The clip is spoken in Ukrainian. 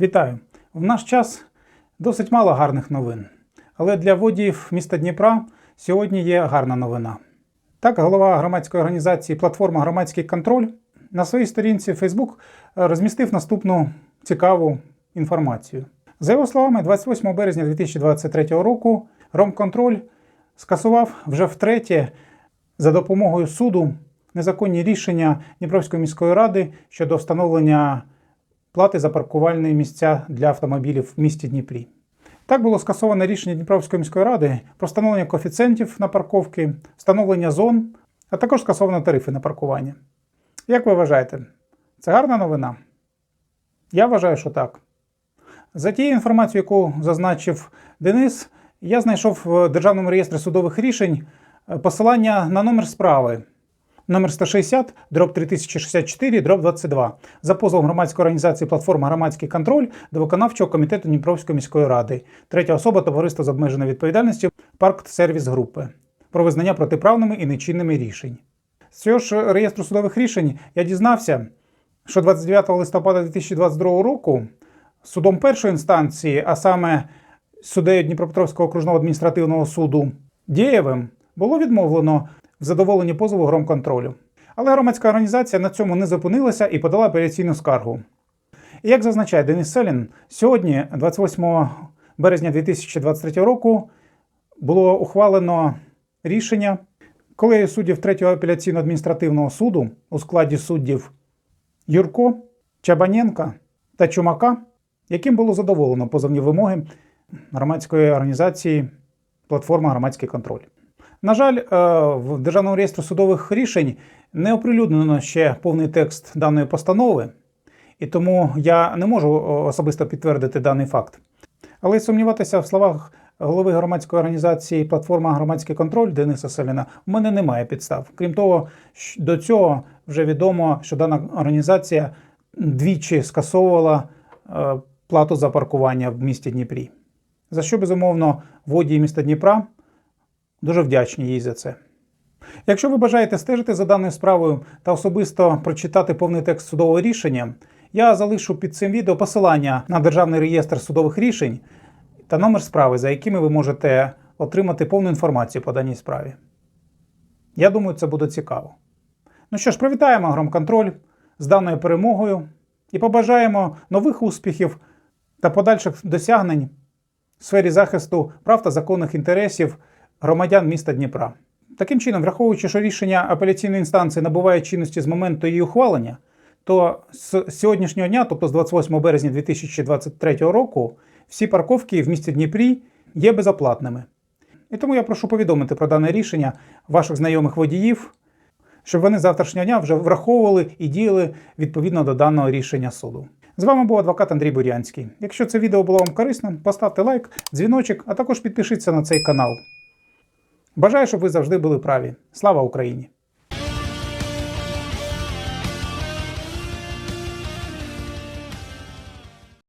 Вітаю! В наш час досить мало гарних новин. Але для водіїв міста Дніпра сьогодні є гарна новина. Так, голова громадської організації Платформа Громадський контроль на своїй сторінці Facebook розмістив наступну цікаву інформацію. За його словами, 28 березня 2023 року Ромконтроль скасував вже втретє за допомогою суду незаконні рішення Дніпровської міської ради щодо встановлення плати за паркувальні місця для автомобілів в місті Дніпрі. Так було скасоване рішення Дніпровської міської ради про встановлення коефіцієнтів на парковки, встановлення зон, а також скасовано тарифи на паркування. Як ви вважаєте, це гарна новина? Я вважаю, що так. За тією інформацією, яку зазначив Денис, я знайшов в Державному реєстрі судових рішень е, посилання на номер справи номер 160, дроб 3064, дроб 22 за позовом громадської організації Платформа Громадський контроль до виконавчого комітету Дніпровської міської ради, третя особа товариства з обмеженою відповідальністю Парк Сервіс Групи про визнання протиправними і нечинними рішень. З цього ж реєстру судових рішень я дізнався, що 29 листопада 2022 року судом першої інстанції, а саме суддею Дніпропетровського окружного адміністративного суду Дієвим, було відмовлено в задоволенні позову громконтролю. Але громадська організація на цьому не зупинилася і подала апеляційну скаргу. І як зазначає Денис Селін, сьогодні, 28 березня 2023 року, було ухвалено рішення колегії суддів 3 апеляційного адміністративного суду у складі суддів Юрко, Чабаненка та Чумака, яким було задоволено позовні вимоги громадської організації Платформа Громадський контроль. На жаль, е, в Державному реєстрі судових рішень не оприлюднено ще повний текст даної постанови, і тому я не можу особисто підтвердити даний факт. Але сумніватися в словах голови громадської організації Платформа Громадський контроль Дениса Селіна у мене немає підстав. Крім того, до цього вже відомо, що дана організація двічі скасовувала е, плату за паркування в місті Дніпрі. За що, безумовно, водії міста Дніпра Дуже вдячні їй за це. Якщо ви бажаєте стежити за даною справою та особисто прочитати повний текст судового рішення, я залишу під цим відео посилання на Державний реєстр судових рішень та номер справи, за якими ви можете отримати повну інформацію по даній справі. Я думаю, це буде цікаво. Ну що ж, привітаємо Громконтроль з даною перемогою і побажаємо нових успіхів та подальших досягнень в сфері захисту прав та законних інтересів громадян міста Дніпра. Таким чином, враховуючи, що рішення апеляційної інстанції набуває чинності з моменту її ухвалення, то з сьогоднішнього дня, тобто з 28 березня 2023 року, всі парковки в місті Дніпрі є безоплатними. І тому я прошу повідомити про дане рішення ваших знайомих водіїв, щоб вони завтрашнього дня вже враховували і діяли відповідно до даного рішення суду. З вами був адвокат Андрій Бурянський. Якщо це відео було вам корисним, поставте лайк, дзвіночок, а також підпишіться на цей канал. Бажаю, щоб ви завжди були праві. Слава Україні!